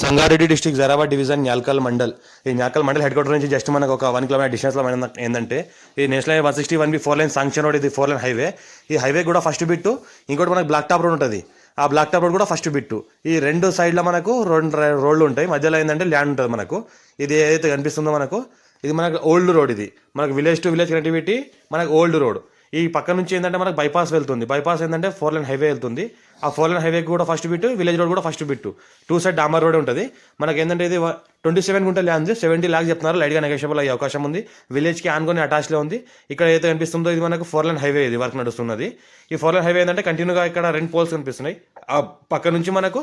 Sangareddy district Zaheerabad division Nyalkal mandal. ఈ Nyalkal mandal head quarter నుంచి just మనకు ఒక వన్ కిలోమీటర్ డిస్టెన్స్లో మన ఏంటంటే ఈ national highway one sixty one B four line sanction road ఇది ఫోర్ లైన్ హైవే ఈ హైవే కూడా ఫస్ట్ బిట్టు ఇంకోటి మనకు బ్లాక్ టాప్ రోడ్ ఉంటుంది. ఆ బ్లాక్ టాప్ రోడ్ కూడా ఫస్ట్ బిట్టు ఈ రెండు సైడ్లో మనకు రెండు రోడ్లు ఉంటాయి. మధ్యలో ఏంటంటే ల్యాండ్ ఉంటుంది మనకు. ఇది ఏదైతే కనిపిస్తుందో మనకు ఇది మనకు ఓల్డ్ రోడ్ ఇది. మనకు విలేజ్ టు విలేజ్ కనెక్టివిటీ మనకు ఓల్డ్ రోడ్ ఈ పక్క నుంచి ఏంటంటే మనకు బైపాస్ వెళ్తుంది. బైపాస్ ఏంటంటే ఫోర్ లైన్ హైవే వెళ్తుంది. ఆ ఫోర్ లైన్ హైవే కూడా ఫస్ట్ బిట్ విలేజ్ రోడ్ కూడా ఫస్ట్ బిట్ టూ సైడ్ డామర్ రోడ్ ఉంటుంది. మనకి ఏంటంటే ఇది ట్వంటీ సెవెన్ గుంటే ల్యాండ్ సెవెంటీ ల్యాక్స్ చెప్తున్నారు. లైట్గా నెగోషియబుల్ అయ్యే అవకాశం ఉంది. విలేజ్కి ఆనుకొని అటాచ్లో ఉంది. ఇక్కడ ఏదైతే కనిపిస్తుందో ఇది మనకు ఫోర్ లైన్ హైవే ఇది వర్క్ నడుస్తున్నది. ఈ ఫోర్ లైన్ హైవే ఏంటంటే కంటిన్యూగా ఇక్కడ రెండు పోల్స్ కనిపిస్తున్నాయి. ఆ పక్క నుంచి మనకు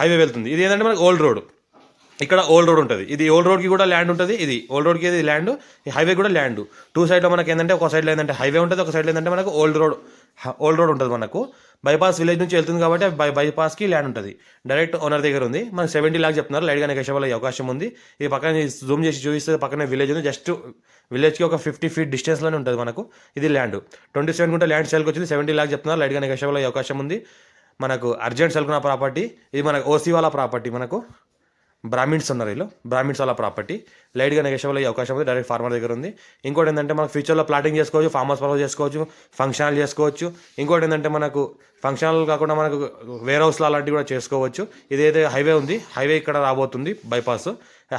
హైవే వెళ్తుంది. ఇది ఏంటంటే మనకు ఓల్డ్ రోడ్ ఇక్కడ ఓల్డ్ రోడ్ ఉంటుంది. ఇది ఓల్డ్ రోడ్కి కూడా ల్యాండ్ ఉంటుంది ఇది ఓల్డ్ రోడ్కి ఇది ల్యాండ్ ఈ హైవే కూడా ల్యాండ్ టూ సైడ్లో మనకి ఏంటంటే ఒక సైడ్లో ఏంటంటే హైవే ఉంటుంది ఒక సైడ్లో ఏంటంటే మనకు ఓల్డ్ రోడ్ ఓల్డ్ రోడ్ ఉంటుంది మనకు. బైపాస్ విలేజ్ నుంచి వెళ్తుంది కాబట్టి బై బైపాస్కి ల్యాండ్ ఉంటుంది. డైరెక్ట్ ఓనర్ దగ్గర ఉంది. మనకు సెవెంటీ ల్యాక్ చెప్తున్నారు. లైట్గా నెగోషియబుల్ అయ్యే అవకాశం ఉంది. ఈ పక్కన జూమ్ చేసి చూపిస్తే పక్కన విలేజ్ ఉంది. జస్ట్ విలేజ్కి ఒక ఫిఫ్టీ ఫీట్ డిస్టెన్స్లోనే ఉంటుంది మనకు. ఇది ల్యాండ్ ట్వంటీ సెవెన్ గుంటే ల్యాండ్ సేల్కి వచ్చింది. సెవెంటీ ల్యాక్ చెప్తున్నారు. లైట్గా నెగోషియబుల్ అయ్యే అవకాశం ఉంది. మనకు అర్జెంట్ సెల్కున్న ప్రాపర్టీ ఇది మనకు ఓసీ వాళ్ళ ప్రాపర్టీ మనకు. బ్రాహ్మిన్స్ ఉన్నారు వీళ్ళు. బ్రాహ్మిన్స్ వాళ్ళ ప్రాపర్టీ. లైట్గా నెగోషియబుల్ అయ్యే అవకాశం ఉంది. డైరెక్ట్ ఫార్మర్ దగ్గర ఉంది. ఇంకోటి ఏంటంటే మనకు ఫ్యూచర్లో ప్లాటింగ్ చేసుకోవచ్చు ఫార్మర్స్ ఫాలో పర్పస్ చేసుకోవచ్చు ఫంక్షనల్ చేసుకోవచ్చు. ఇంకోటి ఏంటంటే మనకు ఫంక్షనల్ కాకుండా మనకు వేర్ హౌస్లో అలాంటివి కూడా చేసుకోవచ్చు. ఇదైతే హైవే ఉంది. హైవే ఇక్కడ రాబోతుంది బైపాస్.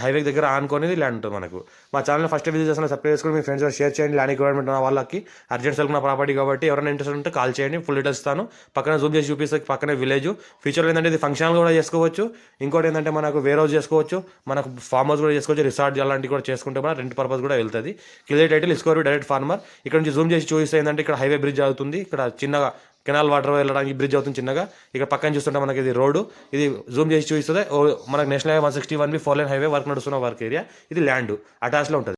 హైవే దగ్గర ఆనుకొని ల్యాండ్ ఉంటుంది మనకు. మా ఛానల్ ఫస్ట్ విజిట్ చేసిన సబ్స్క్రైబ్ చేసుకుని మీ ఫ్రెండ్స్ షేర్ చేయండి. ల్యాండ్ రిక్వైర్మెంట్ ఉన్న వాళ్ళకి అర్జెంట్ సెల్ ప్రాపర్టీ కాబట్టి ఎవరైనా ఇంట్రెస్ట్ ఉంటే కాల్ చేయండి. ఫుల్ డీటెయిల్స్ ఇస్తాను. పక్కన జూమ్ చేసి చూపిస్తే పక్కనే విలేజ్ ఫ్యూచర్లో ఏంటంటే ఇది ఫంక్షన్ కూడా చేసుకోవచ్చు. ఇంకోటి ఏంటంటే మనకు వేర్ హౌస్ చేసుకోవచ్చు. మనకు ఫార్మ్ హౌస్ కూడా చేసుకోవచ్చు. రిసార్ట్ అలాంటివి కూడా చేసుకుంటే మన రెంట్ పర్పస్ కూడా వెళ్తుంది. క్లియర్ టైటిల్ ఇస్కోరు డైరెక్ట్ ఫార్మర్ ఇక్కడ నుంచి జూమ్ చేసి చూపిస్తే ఏంటంటే ఇక్కడ హైవే బ్రిడ్జ్ అవుతుంది ఇక్కడ చిన్నగా కెనాల్ వాటర్ వెళ్ళడానికి బ్రిడ్జ్ అవుతుంది చిన్నగా. ఇక్కడ పక్కన చూస్తుంటే మనకి ఇది రోడ్డు. ఇది జూమ్ చేసి చూపిస్తుంది. మనకు national highway one sixty one B four line highway work నడుస్తున్న వర్క్ ఏరియా. ఇది ల్యాండ్. అటాచ్లో ఉంటుంది.